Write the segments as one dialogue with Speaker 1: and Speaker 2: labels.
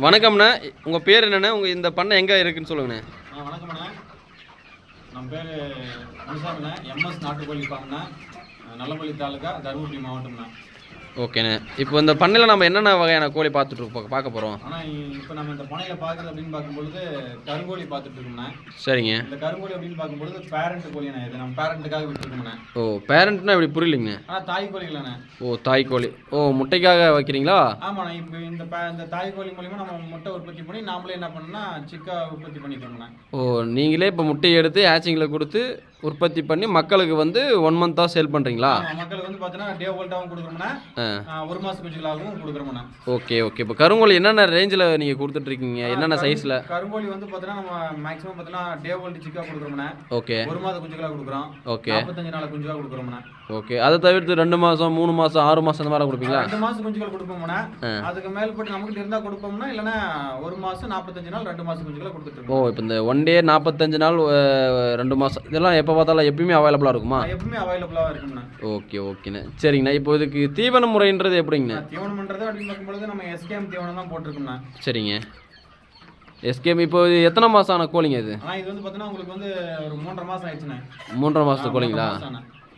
Speaker 1: வணக்கம்ண்ணா. உங்கள் பேர் என்னண்ணே? உங்கள் இந்த பண்ணை எங்கே இருக்குன்னு சொல்லுங்கண்ணே.
Speaker 2: வணக்கம்ண்ணா. நம்ம பேர் எம்எஸ் நாட்டுக்கோழி ஃபார்ம்ண்ணே. நல்லப்பள்ளி தாலுக்கா தருமபுரி மாவட்டம்ண்ணா.
Speaker 1: ஓகேண்ணே இப்போ இந்த பண்ணையில் நம்ம என்னென்ன வகையான கோழி பார்த்துட்டு இருக்கோம், பார்க்க போகிறோம்
Speaker 2: ஆனால் இப்போ நம்ம இந்த பனையில் பார்க்குறது அப்படின்னு பார்க்கும்பொழுது கருங்கோழி பார்த்துட்டு இருக்கோம்ண்ணே
Speaker 1: சரிங்க.
Speaker 2: இந்த கருங்கோழி அப்படின்னு பார்க்கும்பொழுது பேரண்ட் கோழிண்ணே இது நம்ம பேரண்ட்டுக்காக விட்டுருக்கோம்ண்ணே
Speaker 1: ஓ பேரண்ட்னா இப்படி புரியலைங்கண்ணே
Speaker 2: ஆனால் தாய் கோழிகளண்ணே
Speaker 1: ஓ தாய் கோழி. ஓ முட்டைக்காக வைக்கிறீங்களா?
Speaker 2: ஆமாண்ணே இப்போ இந்த இந்த தாய் கோழி மூலிமா நம்ம முட்டை உற்பத்தி பண்ணி நாமளே என்ன பண்ணோம்னா சிக்கா உற்பத்தி பண்ணிக்கிறோம்ண்ணே
Speaker 1: ஓ நீங்களே இப்போ முட்டையை எடுத்து ஹேச்சிங்கில் கொடுத்து உற்பத்தி பண்ணி மக்களுக்கு வந்து ஒன் மந்த்தாக சேல் பண்ணுறீங்களா
Speaker 2: மக்களுக்கு வந்து பார்த்தீங்கன்னா டே
Speaker 1: ஆ.
Speaker 2: ஆ, ஒரு மாதம் குஞ்சுகளாகவும் கொடுக்குறோம்ண்ணே.
Speaker 1: ஓகே ஓகே இப்போ கருங்கோழி என்னென்ன ரேஞ்சில் நீங்கள் கொடுத்துட்ருக்கீங்க என்னென்ன சைஸில்
Speaker 2: கருங்கோழி வந்து பார்த்தீங்கன்னா நம்ம மேக்ஸிமம் பார்த்தீங்கன்னா டே வோல்ட் சிக்கா கொடுக்குறோம்ண்ணே.
Speaker 1: ஓகே
Speaker 2: ஒரு மாத குஞ்சுகளா கொடுக்குறோம்.
Speaker 1: ஓகே
Speaker 2: நாற்பத்தஞ்சு நாள் குஞ்சுகளா கொடுக்குறோம்ண்ணே.
Speaker 1: ஓகே அதை தவிர்த்து ரெண்டு மாதம் மூணு மாதம் ஆறு மாதம் அந்த மாதிரி கொடுப்பீங்களா?
Speaker 2: ரெண்டு மாசம் குஞ்சுகள் கொடுப்போம்ண்ணே.
Speaker 1: ஆ.
Speaker 2: அதுக்கு மேல்பட்டு நமக்கு இருந்தா கொடுப்போம்னா இல்லைன்னா ஒரு மாசம் நாற்பத்தஞ்சு நாள் ரெண்டு மாசம் குஞ்சுகளை கொடுத்துட்டு
Speaker 1: ஓ இப்போ இந்த ஒன் டே நாற்பத்தஞ்சு நாள் ரெண்டு மாதம் இதெல்லாம் எப்போ பார்த்தாலும் எப்பயுமே அவைலபிளாக இருக்குமா?
Speaker 2: எப்பவுமே அவைலபிளா இருக்கும்ண்ணே
Speaker 1: ஓகே ஓகேண்ணே சரிங்கண்ணா. இப்போ இதுக்கு தீவன முறைன்றது எப்படிங்கண்ணா?
Speaker 2: தீவனம் பண்றது அப்படின்னு பார்க்கும்பொழுது நம்ம எஸ்கேஎம் தீவனம் தான் போட்டிருக்கோம்ண்ணே
Speaker 1: சரிங்க. எஸ்கேம் இப்போ இது எத்தனை மாதம் ஆன கோழிங்க இது?
Speaker 2: இது வந்து பார்த்தீங்கன்னா உங்களுக்கு வந்து ஒரு மூன்றரை மாசம் ஆயிடுச்சுண்ணே.
Speaker 1: மூன்றரை மாதத்து கோழிங்களா.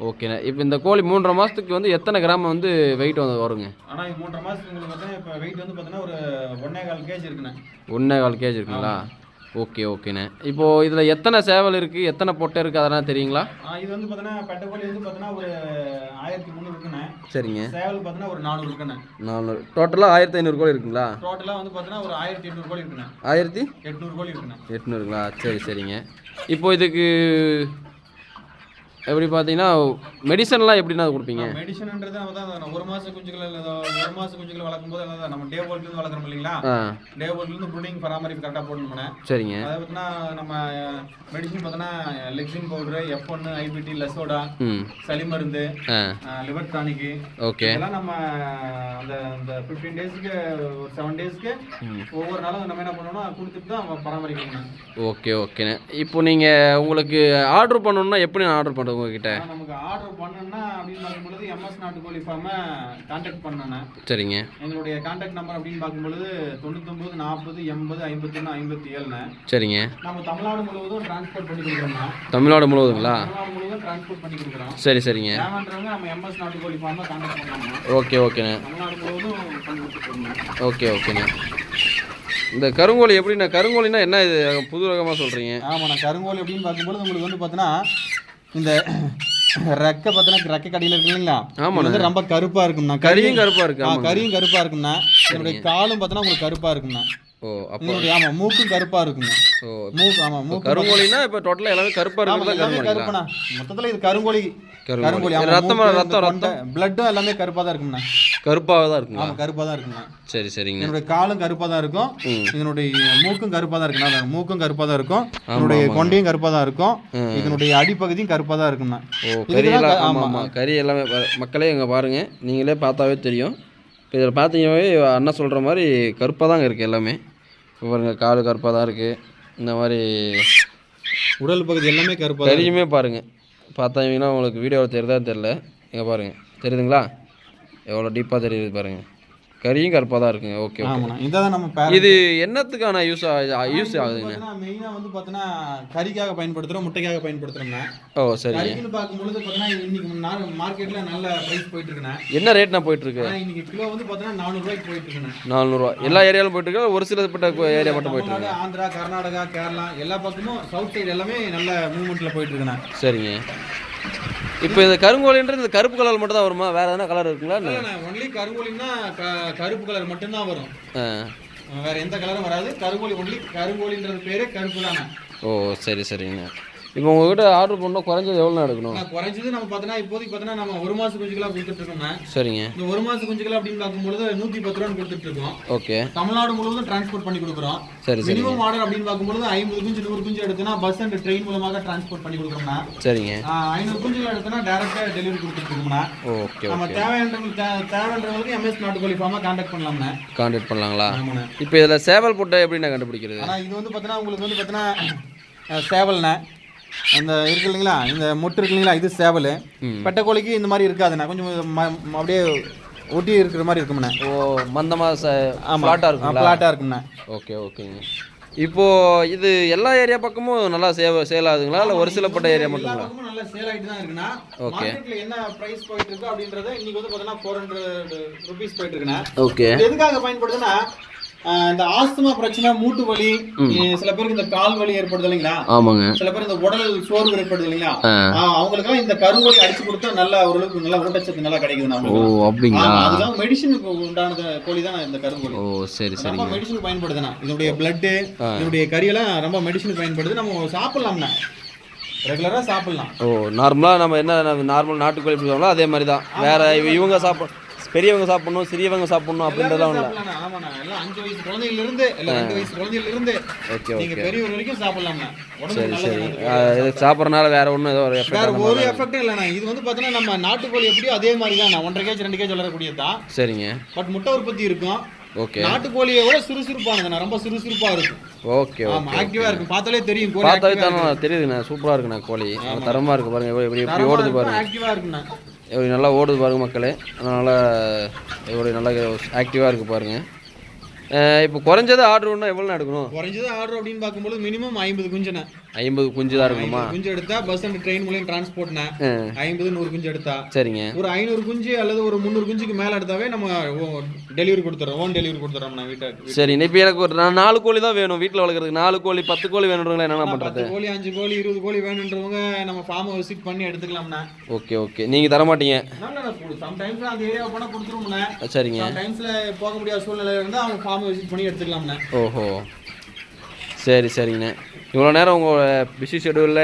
Speaker 1: ஓகேண்ணே இப்போ இந்த கோழி மூன்றரை மாதத்துக்கு வந்து எத்தனை கிராம் வந்து வெயிட் வந்து வருங்க?
Speaker 2: ஆனா இது மூன்றரை மாசத்துக்கு உங்களுக்கு பார்த்தீங்கன்னா இப்போ வெயிட் வந்து பார்த்தீங்கன்னா ஒரு ஒன்னே கால் கேஜ் இருக்குண்ணே.
Speaker 1: ஒன்றே கால் கேஜி இருக்குங்களா? ஓகே ஓகேண்ணே. இப்போது இதில் எத்தனை சேவல் இருக்குது எத்தனை பொட்டை இருக்குது அதெல்லாம் தெரியுங்களா?
Speaker 2: இது வந்து பார்த்தீங்கன்னா பெட்டக்கோழி வந்து பார்த்தீங்கன்னா ஒரு ஆயிரத்தி முந்நூறு இருக்குண்ணே.
Speaker 1: சரிங்க.
Speaker 2: சேவல் பார்த்தீங்கன்னா ஒரு நானூறு இருக்குண்ணே.
Speaker 1: நானூறு. டோட்டலாக ஆயிரத்தி ஐநூறு கோழி இருக்குங்களா?
Speaker 2: டோட்டலாக வந்து பார்த்தீங்கன்னா ஒரு ஆயிரத்தி எட்நூறு கோழி இருக்குண்ணே.
Speaker 1: ஆயிரத்தி?
Speaker 2: எட்நூறு கோழி இருக்குண்ணே.
Speaker 1: எட்நூறுங்களா? சரி சரிங்க. இப்போ இதுக்கு எப்படி பார்த்தீங்கன்னா மெடிசன்லாம் எப்படிண்ணா கொடுப்பீங்க?
Speaker 2: மெடிசன்ன்றது நம்ம தான் ஒரு மாச குஞ்சுகள் இல்ல, ஒரு மாச குஞ்சுகள் வளர்க்கும் போது அதான் நம்ம டே இருந்து வளர்க்குறோம் இல்லைங்களா? டே இருந்து ப்ரூடிங் பராமரிப்பு கரெக்டாக போடணும்
Speaker 1: சரிங்க.
Speaker 2: அதை பார்த்தீங்கன்னா நம்ம மெடிசன் பார்த்தோன்னா லெக்சின் பவுடரு எஃப் ஒன்று ஐபிடி லெசோடா சளி மருந்து லிவர் டானிக்கு
Speaker 1: ஓகே.
Speaker 2: இதெல்லாம் நம்ம அந்த அந்த ஃபிஃப்டீன் டேஸ்க்கு ஒரு செவன் டேஸ்க்கு ஒவ்வொரு நாளும் நம்ம என்ன பண்ணணும்னா கொடுத்துட்டு தான் பராமரிக்கணும்.
Speaker 1: ஓகே ஓகேண்ணே. இப்போ நீங்கள் உங்களுக்கு ஆர்டர் பண்ணணுன்னா எப்படி நான் ஆர்டர் பண்ணுறது உங்ககிட்ட.
Speaker 2: ஆனா நமக்கு ஆர்டர் பண்ணணும்னா அப்படின்னு பார்க்கும்பொழுது எம்எஸ் நாட்டுக்கோழி ஃபார்மை கான்டாக்ட் பண்ணேன்
Speaker 1: சரிங்க.
Speaker 2: எங்களுடைய கான்டாக்ட் நம்பர் அப்படின்னு பார்க்கும்பொழுது தொண்ணூத்தொம்பது நாற்பது எண்பது ஐம்பத்தொன்று ஐம்பத்தி ஏழுண்ணே
Speaker 1: சரிங்க.
Speaker 2: நம்ம தமிழ்நாடு முழுவதும் டிரான்ஸ்போர்ட் பண்ணி கொடுக்குறோம்னா
Speaker 1: தமிழ்நாடு முழுவதுங்களா?
Speaker 2: தமிழ்நாடு முழுவதும் டிரான்ஸ்போர்ட் பண்ணி கொடுக்குறோம்.
Speaker 1: சரி சரிங்க.
Speaker 2: நம்ம எம்எஸ் நாட்டுக்கோழி ஃபார்மை கான்டாக்ட் பண்ணாங்க
Speaker 1: ஓகே ஓகேண்ணே.
Speaker 2: தமிழ்நாடு முழுவதும் பண்ணி கொடுத்துருக்கோம்
Speaker 1: ஓகே ஓகேண்ணே. இந்த கருங்கோழி எப்படிண்ணா? கருங்கோழினா என்ன இது? புது ரகமாக சொல்கிறீங்க
Speaker 2: ஆமாண்ணா கருங்கோழி அப்படின்னு பார்க்கும்போது உங்களுக்கு வந்து பார்த்தீங்கன்னா இந்த ரெக்கை பார்த்தீங்கன்னா ரெக்கை கடியில் இருக்கு இல்லைங்களா. இது வந்து ரொம்ப கருப்பாக இருக்கும்ண்ணா.
Speaker 1: கறியும் கருப்பாக இருக்கு.
Speaker 2: கறியும் கருப்பாக இருக்கும்ண்ணா. என்னுடைய காலும் பார்த்தீங்கன்னா உங்களுக்கு கருப்பாக இருக்கும்ண்ணா.
Speaker 1: ஓ அப்போ
Speaker 2: உங்களுடைய ஆமாம் மூக்கும் கருப்பாக இருக்குங்க.
Speaker 1: ஓ
Speaker 2: மூக்கு ஆமாம் மூக்கு
Speaker 1: கருங்கோழினா இப்போ டோட்டலாக எல்லாமே கருப்பாக
Speaker 2: ஆமா,
Speaker 1: இருக்கிறது
Speaker 2: எல்லாமே
Speaker 1: கருங்கோழிங்களா
Speaker 2: கருப்புண்ணா. மொத்தத்தில் இது கருங்கோழி
Speaker 1: கருங்கோழி.
Speaker 2: கருங்கோழி ஆமா,
Speaker 1: ரத்தமா- ரத்தம்,
Speaker 2: கொண்டை, பிளட்டும் எல்லாமே கருப்பாக தான் இருக்கும்ண்ணா
Speaker 1: கருப்பாக தான் இருக்குங்களா?
Speaker 2: ஆமாம் கருப்பாக தான் இருக்கும்ண்ணா
Speaker 1: சரி சரிங்க.
Speaker 2: என்னுடைய காலும் கருப்பாக தான் இருக்கும். இதனுடைய மூக்கும் கருப்பாக தான் இருக்குண்ணா மூக்கும் கருப்பாக தான் இருக்கும் இதனுடைய கொண்டையும் கருப்பாக தான் இருக்கும். இதனுடைய அடிப்பகுதியும் கருப்பாக தான் இருக்கும்ண்ணா
Speaker 1: ஓ கறி எல்லாம்
Speaker 2: ஆமா.
Speaker 1: ஆமாம் கறி எல்லாமே மக்களே இங்கே பாருங்கள் நீங்களே பார்த்தாவே தெரியும். இப்போ இதில் பார்த்தீங்கன்னாவே அண்ணன் சொல்கிற மாதிரி கருப்பாக தாங்க இருக்குது எல்லாமே. இப்போ பாருங்க கால் கருப்பாக தான் இருக்குது இந்த மாதிரி
Speaker 2: உடல் பகுதி எல்லாமே கருப்பாக
Speaker 1: கறியுமே பாருங்கள் பார்த்தாங்கன்னா உங்களுக்கு வீடியோவில் தெரியுதான்னு தெரில இங்கே பாருங்கள் தெரியுதுங்களா? எவ்வளோ டீப்பாக தெரியுது பாருங்கள் கறியும் கருப்பாக தான் இருக்குங்க. ஓகே
Speaker 2: ஆமாண்ணா. இதான் நம்ம
Speaker 1: இது என்னத்துக்கான யூஸ் யூஸ் ஆகுதுங்க
Speaker 2: மெயினாக வந்து பார்த்தீங்கன்னா கறிக்காக பயன்படுத்துகிறோம் முட்டைக்காக பயன்படுத்துகிறோம்னா
Speaker 1: ஓ சரிங்க.
Speaker 2: கறிக்குன்னு பார்க்கும்பொழுது பார்த்தீங்கன்னா இன்னைக்கு மார்க்கெட்டில் நல்ல ப்ரைஸ் போயிட்டு இருக்குண்ணே
Speaker 1: என்ன ரேட்னா போயிட்டுருக்கு?
Speaker 2: ஆனால் இன்னைக்கு கிலோ வந்து பார்த்தீங்கன்னா நானூறுரூவாய்க்கு போயிட்டு இருக்குண்ணே
Speaker 1: நானூறுரூவா எல்லா ஏரியாவிலும் போயிட்டுருக்கு? ஒரு சிலப்பட்ட ஏரியா மட்டும் போயிட்டு
Speaker 2: தமிழ்நாடு ஆந்திரா கர்நாடகா கேரளா எல்லா பக்கமும் சவுத் சைடு எல்லாமே நல்ல மூவ்மெண்ட்டில் போயிட்டு இருக்குண்ணே
Speaker 1: சரிங்க. இப்போ இந்த கருங்கோழின்றது இந்த கருப்பு கலர் மட்டும் தான் வருமா? வேற எதனா கலர் இருக்குங்களா?
Speaker 2: ஒன்லி கருங்கோழின்னா க கருப்பு கலர் மட்டும்தான் வரும். வேற எந்த கலரும் வராது. கருங்கோழி ஒன்லி கருங்கோழின்றது பேரே கருப்பு தானே.
Speaker 1: ஓ சரி சரிங்க. இப்போ உங்ககிட்ட ஆர்டர் பண்ணால் குறைஞ்சது எவ்வளோ எடுக்கணும்?
Speaker 2: குறைஞ்சது நம்ம பார்த்தோன்னா இப்போதைக்கு பார்த்தோன்னா நம்ம ஒரு மாசம் குஞ்சுகளா கொடுத்துட்டு இருக்கோம்னா
Speaker 1: சரிங்க.
Speaker 2: இந்த ஒரு மாசம் குஞ்சுகள் அப்படின்னு பார்க்கும்பொழுது நூத்தி பத்து ரூபான்னு கொடுத்துட்டு இருக்கோம்
Speaker 1: ஓகே.
Speaker 2: தமிழ்நாடு முழுவதும் டிரான்ஸ்போர்ட் பண்ணி கொடுக்குறோம்.
Speaker 1: சரி சரிங்க.
Speaker 2: மினிமம் ஆர்டர் அப்படின்னு பார்க்கும்பொழுது ஐம்பது குஞ்சு நூறு குஞ்சு எடுத்தோம்னா பஸ் அண்ட் ட்ரெயின் மூலமாக டிரான்ஸ்போர்ட் பண்ணி கொடுக்குறோம்னா
Speaker 1: சரிங்க.
Speaker 2: ஐநூறு குஞ்சுகள் எடுத்தோம்னா டேரக்டா டெலிவரி கொடுத்துட்டு இருக்கோம்னா
Speaker 1: ஓகே
Speaker 2: நம்ம தேவையானவங்களுக்கு தேவையானவங்களுக்கு எம்எஸ் நாட்டுக்கோழி ஃபார்மா கான்டாக்ட் பண்ணலாம்ண்ணே.
Speaker 1: கான்டாக்ட் பண்ணலாங்களா? இப்போ இதில் சேவல் புட்டை எப்படி நான் கண்டுபிடிக்கிறது?
Speaker 2: ஆனா இது வந்து பார்த்தீங்கன்னா உங்களுக்கு வந்து பார்த்தீங்கன்னா சேவல்ண்ணே. அந்த இருக்கு இல்லைங்களா? இந்த மொட்டு இருக்கு இல்லைங்களா? இது சேவல். பெட்டக்கோழிக்கு இந்த மாதிரி இருக்காதுண்ணா கொஞ்சம் அப்படியே ஒட்டி இருக்கிற மாதிரி இருக்கும்ண்ணே
Speaker 1: ஓ மந்தமாக ஃப்ளாட்டாக இருக்குங்களா?
Speaker 2: ஃப்ளாட்டாக இருக்கும்ண்ணே
Speaker 1: ஓகே ஓகேங்க. இப்போது இது எல்லா ஏரியா பக்கமும் நல்லா சேவ சேல் ஆகுதுங்களா இல்லை ஒரு சிலப்பட்ட ஏரியா
Speaker 2: எல்லா
Speaker 1: மட்டுங்களா?
Speaker 2: நல்லா சேல் ஆயிட்டு தான் இருக்குண்ணா. மார்க்கெட்ல என்ன பிரைஸ் போயிட்டு இருக்கு அப்படின்றத இன்னைக்கு வந்து பார்த்தீங்கன்னா ஃபோர் ஹண்ட்ரட் ருபீஸ் போயிட்டு இருக்குண்ணா.
Speaker 1: ஓகே.
Speaker 2: எதுக்காக பயன்படுதுன்னா இந்த ஆஸ்துமா பிரச்சனை மூட்டு வலி சில பேருக்கு இந்த கால் வலி ஏற்படுது இல்லைங்களா?
Speaker 1: ஆமாங்க.
Speaker 2: சில பேர் இந்த உடல் சோர்வு ஏற்படுது இல்லைங்களா?
Speaker 1: ஆ.
Speaker 2: ஆஹ் அவங்களுக்கெல்லாம் இந்த கருவலி அடிச்சு கொடுத்தா நல்லா ஓரளவுக்கு நல்லா ஊட்டச்சத்து நல்லா கிடைக்குது
Speaker 1: ஓ அப்படிங்களா?
Speaker 2: அதுதான் மெடிசனுக்கு உண்டானது கோழி தான் இந்த கருங்கோழி
Speaker 1: ஓ சரி
Speaker 2: ரொம்ப
Speaker 1: சரிங்க.
Speaker 2: மெடிசனுக்கு பயன்படுதுண்ணா இதனுடைய பிளட்டு இதனுடைய கறியெல்லாம் ரொம்ப மெடிசனுக்கு பயன்படுது. நம்ம சாப்பிடலாம்ண்ணா ரெகுலரா சாப்பிடலாம்.
Speaker 1: ஓ நார்மலாக நம்ம என்ன நார்மல் நாட்டுக்கோழி சாப்பிடலாம் அதே மாதிரி தான். வேற இவங்க சாப்பிட பெரியவங்க சாப்பிடணும் சிறியவங்க சாப்பிடணும் அப்படின்றதெல்லாம் இல்லை.
Speaker 2: ஆமாண்ணா. எல்லாம் அஞ்சு வயசு குழந்தையில இருந்து இல்ல ரெண்டு வயசு குழந்தையில இருந்து
Speaker 1: ஓகே
Speaker 2: நீங்க பெரியவர் வரைக்கும் சாப்பிடலாம்ண்ணா. உடம்புக்கு
Speaker 1: சரி சரி. இது சாப்பிட்றனால வேற ஒன்றும் ஏதோ ஒரு
Speaker 2: வேற
Speaker 1: எஃபெக்ட்
Speaker 2: ஒரு எஃபெக்டும் இல்லைண்ணா. இது வந்து பார்த்தீங்கன்னா நம்ம நாட்டுக்கோழி எப்படியோ அதே மாதிரி தான் ஒன்றரை கேஜ் ரெண்டு கேஜ் வளரக்கூடியது தான்
Speaker 1: சரிங்க.
Speaker 2: பட் முட்டை உற்பத்தி இருக்கும்.
Speaker 1: ஓகே.
Speaker 2: நாட்டுக்கோழியை விட சுறுசுறுப்பானதுண்ணா. ரொம்ப சுறுசுறுப்பா இருக்கும்.
Speaker 1: ஓகே
Speaker 2: ஆமா
Speaker 1: ஓகே.
Speaker 2: ஆக்டிவா இருக்கும். பார்த்தாலே தெரியும் கோழி
Speaker 1: பார்த்தாவே தானே தெரியுதுண்ணா. சூப்பராக இருக்குண்ணா கோழி. தரமாக இருக்கு பாருங்க எப்படி எப்படி ஓடுது பாருங்க.
Speaker 2: ஆக்டிவா இருக்குண்ணா.
Speaker 1: இப்படி நல்லா ஓடுது பாருங்க மக்களே. அதனால் இப்படி நல்லா ஆக்டிவாக இருக்குது பாருங்கள் இப்போ குறைஞ்சது ஆர்டர் ஒன்றா எவ்வளோ எடுக்கணும்?
Speaker 2: குறைஞ்சது ஆர்டர் அப்படின்னு பார்க்கும்போது மினிமம் ஐம்பது குஞ்சனை.
Speaker 1: ஐம்பது குஞ்சு தான் இருக்கணுமா
Speaker 2: குஞ்சு எடுத்தா பஸ் அண்ட் ட்ரெயின் மூலியம் டிரான்ஸ்போர்ட்ண்ணா
Speaker 1: ஆ,
Speaker 2: ஐம்பது நூறு குஞ்சு எடுத்தா.
Speaker 1: சரிங்க.
Speaker 2: ஒரு ஐநூறு குஞ்சு அல்லது ஒரு முந்நூறு குஞ்சுக்கு மேல எடுத்தாவே நம்ம டெலிவரி கொடுத்துறோம். ஓன் டெலிவரி கொடுத்துறோம் நான் வீட்டுக்கு
Speaker 1: சரி இப்போ எனக்கு ஒரு நாலு கோழி தான் வேணும் வீட்டில் வளர்க்குறதுக்கு. நாலு கோழி பத்து கோழி வேணுன்றவங்களா என்னென்ன பண்ணுறது
Speaker 2: கோழி அஞ்சு கோழி இருபது கோழி வேணுன்றவங்க நம்ம ஃபார்மை விசிட் பண்ணி எடுத்துக்கலாம்ண்ணா.
Speaker 1: Okay okay. நீங்கள் தர மாட்டீங்க?
Speaker 2: சம்டைம்ஸ் அந்த ஏரியா போனா கொடுத்துருவோம்ண்ணா.
Speaker 1: சரிங்க.
Speaker 2: சம்டைம்ஸ்ல போக முடியாத சூழ்நிலை இருந்தா அவங்க ஃபார்மை விசிட் பண்ணி எடுத்துக்கலாம்ண்ணா.
Speaker 1: ஓஹோ. சரி சரிங்கண்ணே இவ்வளோ நேரம் உங்கள் பிஸி ஷெடியூலில்